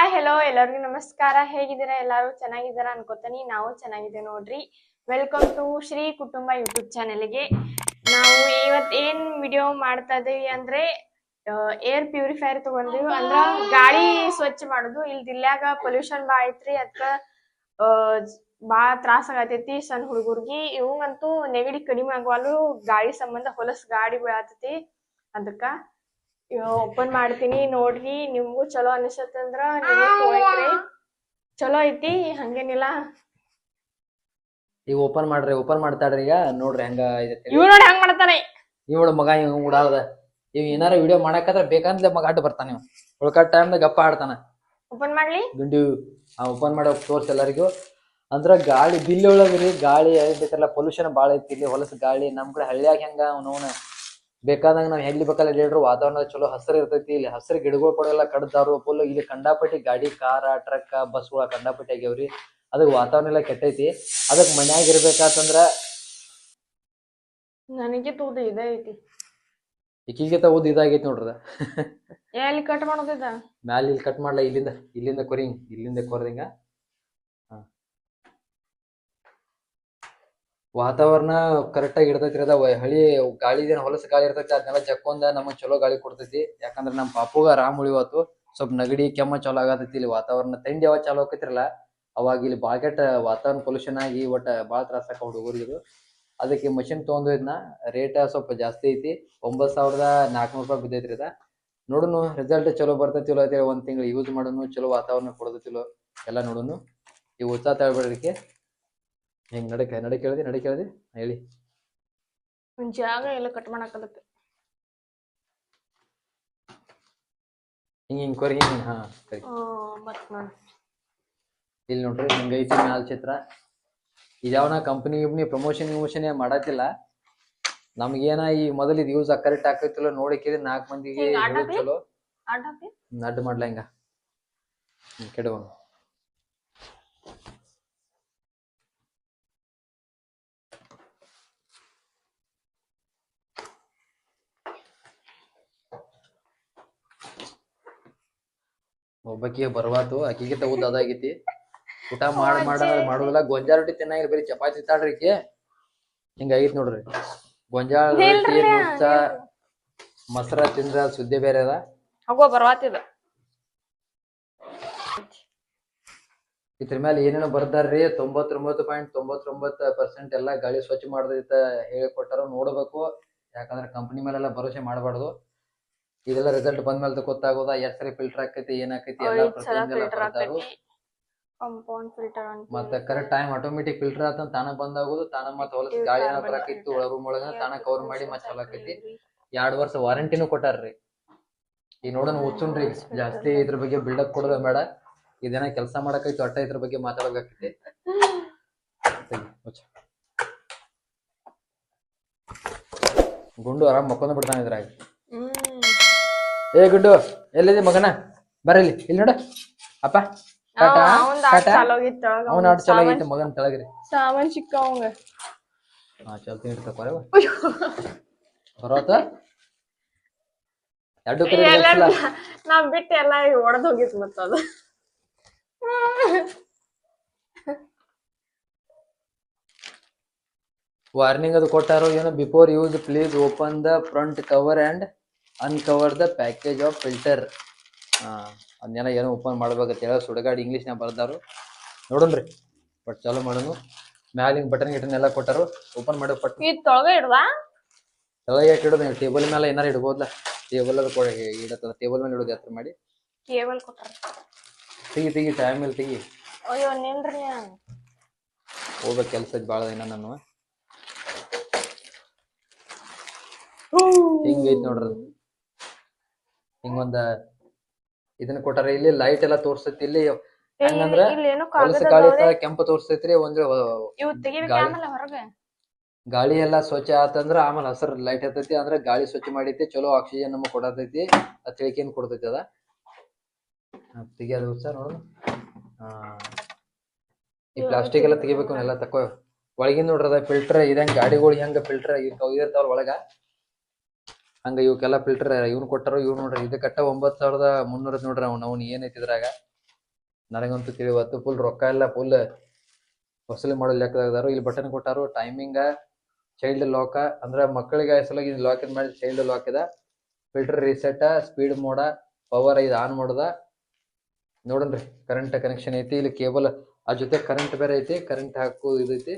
Hi hello ಎಲ್ಲರಿಗೂ ನಮಸ್ಕಾರ. ಹೇಗಿದ್ದೀರಾ? ಎಲ್ಲಾರು ಚೆನ್ನಾಗಿದ್ದೀರಾ ಅನ್ಕೋತೀನಿ. ನಾವು ಚೆನ್ನಾಗಿದ್ದೇವೆ ನೋಡ್ರಿ. ವೆಲ್ಕಮ್ ಟು ಶ್ರೀ ಕುಟುಂಬ ಯೂಟ್ಯೂಬ್ ಚಾನೆಲ್ಗೆ ನಾವು ಇವತ್ ಏನ್ ವಿಡಿಯೋ ಮಾಡ್ತಾ ಇದೀವಿ ಅಂದ್ರೆ ಏರ್ ಪ್ಯೂರಿಫೈಯರ್ ತಗೊಂಡಿವಿ. ಅಂದ್ರ ಗಾಳಿ ಸ್ವಚ್ಛ ಮಾಡೋದು. ಇಲ್ಲಿ ದಿಲ್ಲಾಗ ಪೊಲ್ಯೂಷನ್ ಬಾಳ ಐತ್ರಿ. ಅದಕ್ಕ ಬಾಳ ತ್ರಾಸ ಆಗತೈತಿ ಸಣ್ಣ ಹುಡುಗರ್ಗಿ. ಇವಂಗಂತೂ ನೆಗಡಿ ಕಡಿಮೆ ಆಗುವಲ್ಲೂ ಗಾಳಿ ಸಂಬಂಧ ಹೊಲಸ್ ಗಾಡಿ ಬೀಳತೈತಿ. ಅದಕ್ಕ ಓಪನ್ ಮಾಡ್ತೀನಿ. ನೋಡ್ರಿ ನಿಮ್ಗೂ ಚಲೋ ಅನಿಸತ್ತಂದ್ರ ನೀವು ಚಲೋ ಐತಿ ಹಂಗೇನಿಲ್ಲ. ಈಗ ಓಪನ್ ಮಾಡ್ರಿ ಓಪನ್ ಮಾಡ್ತಾಡ್ರಿ ಈಗ. ನೋಡ್ರಿ ಹೆಂಗ ಇದೈತಿ. ಇವ್ ನೋಡಿ ಹಂಗ್ ಮಾಡ್ತಾನೆ. ಇವಳು ಮಗ ಇವ್ ಉಡಾಳ್ದ. ಇವ್ ಏನಾರ ವಿಡಿಯೋ ಮಾಡಕತ್ರ ಬೇಕಂದ್ಲೆ ಮಗ ಅಡ್ಡ ಬರ್ತಾನೆ ಇವ್ ಟೈಮ್ ಟೈಮ್ದಾಗ ಗಪ್ಪ ಆಡ್ತಾನ. ಓಪನ್ ಮಾಡ್ಲಿ? ಗುಂಡಿ ಆ ಓಪನ್ ಮಾಡೋ ತೋರ್ಸ್ ಎಲ್ಲರಿಗೂ. ಅಂದ್ರ ಗಾಳಿ ಬಿಲ್ ಒಳಗ್ರಿ ಗಾಳಿ ಬೇಕಲ್ಲ ಪೊಲ್ಯೂಷನ್ ಬಾಳ ಐತಿ. ಇಲ್ಲಿ ಹೊಲಸ ಗಾಳಿ ನಮ್ ಕಡೆ ಹಳ್ಳಿಯಾಗ ಹೆಂಗ ಅವನವನ ಬೇಕಾದಂಗ ನಾವ್ ಎಲ್ಲಿ ಬೇಕಲ್ಲ ಹೇಳಿದ್ರು ವಾತಾವರಣ ಚಲೋ ಹಸಿರು ಇರ್ತೈತಿ. ಇಲ್ಲಿ ಹಸಿರು ಗಿಡಗಳು ಕೂಡ ಎಲ್ಲ ಕಡ್ದಾರು ಫುಲ್ ಇಲ್ಲಿ ಕಂಡಾಪಟ್ಟಿ ಗಾಡಿ ಕಾರ ಟ್ರಕ್ ಬಸ್ಗಳ ಕಂಡಾಪಟ್ಟಿ ಆಗ್ಯಾವ್ರಿ. ಅದಕ್ಕೆ ವಾತಾವರಣ ಎಲ್ಲ ಕೆಟ್ಟೈತಿ. ಅದಕ್ ಮನ್ಯಾಗ ಇರ್ಬೇಕಾತಂದ್ರ ನನಗೆ ತೂದು ಇದೇ ಐತಿ. ಇಕ್ಕಿಗೆ ಓದ್ ಇದಾಗೈತಿ ನೋಡ್ರದ ಎಲ್ಲಿ ಕಟ್ ಮಾಡೋದಿದ? ಮ್ಯಾಲ ಇಲ್ಲಿ ಕಟ್ ಮಾಡ್ಲಾ ಇಲ್ಲಿಂದ ಇಲ್ಲಿಂದ ಕೊರಿ ಇಲ್ಲಿಂದ ಕೊರ್ದಿಂಗ ವಾತಾವರಣ ಕರೆಕ್ಟ್ ಆಗಿ ಇರ್ತೈತ್ರಿ ಅದ. ಹಳಿ, ಗಾಳಿ ಏನ್ ಹೊಲಸ ಗಾಳಿ ಇರ್ತೈತಿ ಅದನ್ನೆಲ್ಲ ಜಕ್ಕೊಂದ ನಮಗ್ ಚಲೋ ಗಾಳಿ ಕೊಡ್ತೈತಿ. ಯಾಕಂದ್ರ ನಮ್ ಪಾಪುಗ ಆರಾಮ್ ಉಳಿವತ್ತು ಸ್ವಲ್ಪ ನಗಡಿ, ಕೆಮ್ಮ ಚಲೋ ಆಗತೈತಿ. ಇಲ್ಲಿ ವಾತಾವರಣ ತಂಡಿ ಯಾವಾಗ ಚಾಲೂ ಆಕೈತ್ರಲ್ಲ? ಅವಾಗ ಇಲ್ಲಿ ಬಾಳ ಕೆಟ್ಟ ವಾತಾವರಣ ಪೊಲ್ಯೂಷನ್ ಆಗಿ ಒಟ್ಟ ಬಾಳ ತ್ರಾಸ ಹುಡುಗರಿಗೆ ಅದಕ್ಕೆ ಮಷಿನ್ ತಗೊಂಡು ಇದನ್ನ ರೇಟ್ ಸ್ವಲ್ಪ ಜಾಸ್ತಿ ಐತಿ. ಒಂಬತ್ ಸಾವಿರದ ನಾಲ್ಕುನೂರು ರೂಪಾಯಿ ಬಿದ್ದೈತ್ರಿ ಅದ. ನೋಡುನು ರಿಸಲ್ಟ್ ಚಲೋ ಬರ್ತೈತಿ ಒಂದ್ ತಿಂಗಳು ಯೂಸ್ ಮಾಡೋನು, ಚಲೋ ವಾತಾವರಣ ಕೊಡೋದಿಲ್ಲ ಎಲ್ಲ ನೋಡುನು. ಈ ಉತ್ಸಾಹ ತಗೊಳ್ಬೇಡ್ರಿಕೆ ಹಿಂಗ್ ನಡಕ ನಡಕ್ ಹೇಳಿದೆ ನಡಕ್ ಹೇಳಿದೆ? ಹೇಳಿ. ಒಂದ್ ಜಾಗ ಎಲ್ಲ ಕಟ್ ಮಾಡಕ್ ಅದಕ್ಕೆ ಹಿಂಗ್ ಹಿಂಗ್ ಕೊರಿ ಹಿಂಗ್ ಹಾ ಸರಿ. ಮತ್ ನೋಡ್. ಇಲ್ಲಿ ನೋಡ್ರಿ ಹಿಂಗ್ ಐತಿ ಮ್ಯಾಲ್ ಚಿತ್ರ. ಇದಾವನ ಕಂಪನಿ ಗಿಂಪ್ನಿ ಪ್ರಮೋಷನ್ ಗಿಮೋಷನ್ ಏನ್ ಮಾಡತ್ತಿಲ್ಲ ನಮ್ಗೇನ ಈ ಮೊದಲ ಇದು ಯೂಸ್ ಕರೆಕ್ಟ್ ಆಕೈತಿಲ್ಲ ಕೇಳಿ ನಾಲ್ಕು ಮಂದಿಗೆ? ಚಲೋ. ಅಡ್ಡ ಮಾಡ್ಲಾ ಹಿಂಗ? ಕೆಡವನು ಒಬ್ಬಕಿಗೆ ಬರ್ವಾತು ಆಕಿಗೆ ತಗುದ್ ಅದಾಗೈತಿ. ಊಟ ಮಾಡ್ ಮಾಡ ಮಾಡುದಿಲ್ಲ. ಗೊಂಜಾಳ ರೊಟ್ಟಿ ತಿನ್ನಾಗಿಲ್ಲ ಬರೀ ಚಪಾತಿ ತಾಳ್ರಿ ಈಕಿ ಹಿಂಗ ಆಗೈತಿ ನೋಡ್ರಿ. ಗೊಂಜಾಳ ರೊಟ್ಟಿ ನುಚ್ಚ ಮೊಸರ ತಿಂದ್ರ ಸುದ್ದಿ ಬೇರೆ ಅದ. ಹೋಗೋ ಬರ್ವಾತಿದ ಇದ್ರ ಮೇಲೆ ಏನೇನೋ ಬರ್ದಾರ್ರಿ. ತೊಂಬತ್ತೊಂಬತ್ತು ಪಾಯಿಂಟ್ ತೊಂಬತ್ತೊಂಬತ್ತು ಪರ್ಸೆಂಟ್ ಎಲ್ಲಾ ಗಾಳಿ ಸ್ವಚ್ಛ ಮಾಡದೈತೆ ಹೇಳಿ ಕೊಟ್ಟಾರ ನೋಡ್ಬೇಕು. ಯಾಕಂದ್ರೆ ಕಂಪನಿ ಮೇಲೆಲ್ಲ ಭರೋಸೆ ಮಾಡಬಾರ್ದು. ಇದೆಲ್ಲ ರಿಸಲ್ಟ್ ಬಂದ್ಮೇಲೆ ಗೊತ್ತಾಗೋದ? ಎಷ್ಟ್ ಸರಿ ಫಿಲ್ಟರ್ ಆಕೈತಿ ಏನ್ ಆಕೈತಿ ಎಲ್ಲ ಪ್ರತಿಯೊಂದೆಲ್ಲ ಫಿಲ್ಟರ್ ಕಾಂಪೌಂಡ್ ಫಿಲ್ಟರ್ ಅಂತ ಮತ್ತೆ ಕರೆಕ್ಟ್ ಟೈಮ್ ಆಟೋಮೆಟಿಕ್ ಫಿಲ್ಟರ್ ಆತ ತಾನ ಬಂದಾಗೋದು ತಾನ ಮತ್ತೆ ಹೊಲಸ ಗಾಳಿ ಏನಾರ ಬರಾಕೈತಿ ಒಳ ರೂಮ್ ಒಳಗ ತಾನ ಕವರ್ ಮಾಡಿ ಮತ್ತೆ ಚಲೋ ಆಕೈತಿ. ಎರಡ್ ವರ್ಷ ವಾರಂಟಿನೂ ಕೊಟ್ಟಾರ್ರಿ. ಈಗ ನೋಡೋಣ ರೀ ಜಾಸ್ತಿ ಇದ್ರ ಬಗ್ಗೆ ಬಿಲ್ಡಪ್ ಕೊಡೋದ ಬೇಡ. ಇದೇನ ಕೆಲಸ ಮಾಡಕೈತಿ ಒಟ್ಟ ಇದ್ರ ಬಗ್ಗೆ ಮಾತಾಡಬೇಕಾಗ್ತೈತಿ ಗುಂಡು ಆರಾಮ್ ಮಕ್ಕೊಂಡ್ ಬಿಡ್ತಾನ ಇದ್ರಾಗ. ಏ ಗುಡ್ಡು ಎಲ್ಲಿದೆ ಮಗನ? ಬರಲಿ ಇಲ್ಲಿ ನೋಡ. ಅಪ್ಪ ಟಾಟಾ ಟಾಟಾ ಅವನ ಆಟ ಚಲೋ ಮಗನ ಮಗನ್ ತೆಳಗ್ರಿ ಸಾಮಾನ್ ಅವಂಗ ಹಾ ಚಲ್ತಿ ಇಡ್ತ ಕೊರವ ಬರೋತ ಎರಡು ಕಡೆ ಎಲ್ಲ ನಿಲ್ಸಲ್ಲ. ನಾ ಬಿಟ್ಟು ಎಲ್ಲ ಒಡೆದ್ ಹೋಗಿತ್ ಮತ್ತ ಅದು. ವಾರ್ನಿಂಗ್ ಅದು ಕೊಟ್ಟಾರೋ ಏನೋ? Before use please open the front cover and uncover the package of filter ಅದನ್ನೆಲ್ಲ ಏನೋ ಓಪನ್ ಮಾಡ್ಬೇಕಂತ ಹೇಳೋ ಸುಡಗಾಡಿ ಇಂಗ್ಲೀಷ್ನಾಗ ಬರ್ದಾರು. ನೋಡೋಣ್ರಿ. ಬಟ್ ಚಾಲೂ ಮಾಡೋನು. ಮ್ಯಾಲಿಂಗ್ ಬಟನ್ ಗಿಟನ್ ಎಲ್ಲ ಕೊಟ್ಟರು. ಓಪನ್ ಮಾಡೋ ಪಟ್. ಇದ್ ತೊಳಗ ಇಡ್ವಾ? ಕೆಳಗೆ ಯಾಕೆ ಇಡೋದು? ಟೇಬಲ್ ಮೇಲೆ ಏನಾರು ಇಡ್ಬೋದಲ್ಲ ಟೇಬಲ್ ಅದು ಕೊಡ ಇಡತ್ತದ. ಟೇಬಲ್ ಮೇಲೆ ಇಡೋದು ಎತ್ತರ ಮಾಡಿ? ಟೇಬಲ್ ಕೊಟ್ಟರು. ತೆಗಿ ತೆಗಿ ಟೈಮ್ ಮೇಲೆ ತೆಗಿ. ಅಯ್ಯೋ ನಿಲ್ರಿ ಹೋಗ್ಬೇಕು ಕೆಲಸ ಭಾಳ ದಿನ ನಾನು. ಹಿಂಗ್ ಐತಿ ನೋಡ್ರಿ. ಹಿಂಗೊಂದ ಇದನ್ನ ಕೊಟ್ಟಾರ ಇಲ್ಲಿ ಲೈಟ್ ಎಲ್ಲಾ ತೋರ್ಸೈತಿ ಇಲ್ಲಿ ಹೆಂಗಂದ್ರ ಹೊಲಸ ಗಾಳಿ. ತರ ಕೆಂಪು ತೋರ್ಸೈತ್ರಿ ಒಂದ್ರೆ ಗಾಳಿ. ಎಲ್ಲಾ ಸ್ವಚ್ಛ ಆತಂದ್ರ ಆಮೇಲೆ ಹಸರ್ ಲೈಟ್ ಹತ್ತೈತಿ ಅಂದ್ರ ಗಾಳಿ ಸ್ವಚ್ಛ ಮಾಡೈತಿ ಚಲೋ ಆಕ್ಸಿಜನ್ ನಮಗ್ ಕೊಡತೈತಿ ಅದ್ ತಿಳಿಕೆನ್ ಕೊಡ್ತೈತಿ ಅದ. ತೆಗಿಯೋದು ಸರ್ ನೋಡು. ಈ ಪ್ಲಾಸ್ಟಿಕ್ ಎಲ್ಲಾ ತೆಗಿಬೇಕು ಎಲ್ಲ ತಕೋ. ಒಳಗಿನ ನೋಡ್ರದ ಫಿಲ್ಟರ್ ಇದಂಗ್ ಗಾಡಿಗಳು ಹೆಂಗ ಫಿಲ್ಟರ್ ಇರ್ತಾವ ಒಳಗ. ಹಂಗ ಇವಕ್ಕೆಲ್ಲ ಫಿಲ್ಟರ್ ಇವ್ನು ಕೊಟ್ಟಾರ ಇವ್ ನೋಡ್ರಿ. ಇದು ಕಟ್ಟ ಒಂಬತ್ ಸಾವಿರದ ಮುನ್ನೂರ ನೋಡ್ರಿ ಅವ್ನ ಅವ್ನ ಏನೈತಿ ಇದ್ರಾಗ? ನನಗಂತೂ ತಿಳಿವತ್ತು ಫುಲ್ ರೊಕ್ಕ ಎಲ್ಲ ಫುಲ್ ವಸೂಲಿ ಮಾಡೋ ಲೆಕ್ಕದಾಗದಾರು ಇಲ್ಲಿ ಬಟನ್ ಕೊಟ್ಟಾರು ಟೈಮಿಂಗ ಚೈಲ್ಡ್ ಲಾಕ ಅಂದ್ರೆ ಮಕ್ಕಳಿಗೆ ಸಲುವಾಗಿ ಲಾಕ್ ಇನ್ ಮಾಡಿ ಚೈಲ್ಡ್ ಲಾಕ್ ಇದೆ. Filter reset speed mode power ಇದು ಆನ್ ಮಾಡೋದ. ನೋಡನ್ರಿ ಕರೆಂಟ್ ಕನೆಕ್ಷನ್ ಐತಿ. ಇಲ್ಲಿ ಕೇಬಲ್ ಆ ಜೊತೆ ಕರೆಂಟ್ ಬೇರೆ ಐತಿ ಕರೆಂಟ್ ಹಾಕು ಇದೈತಿ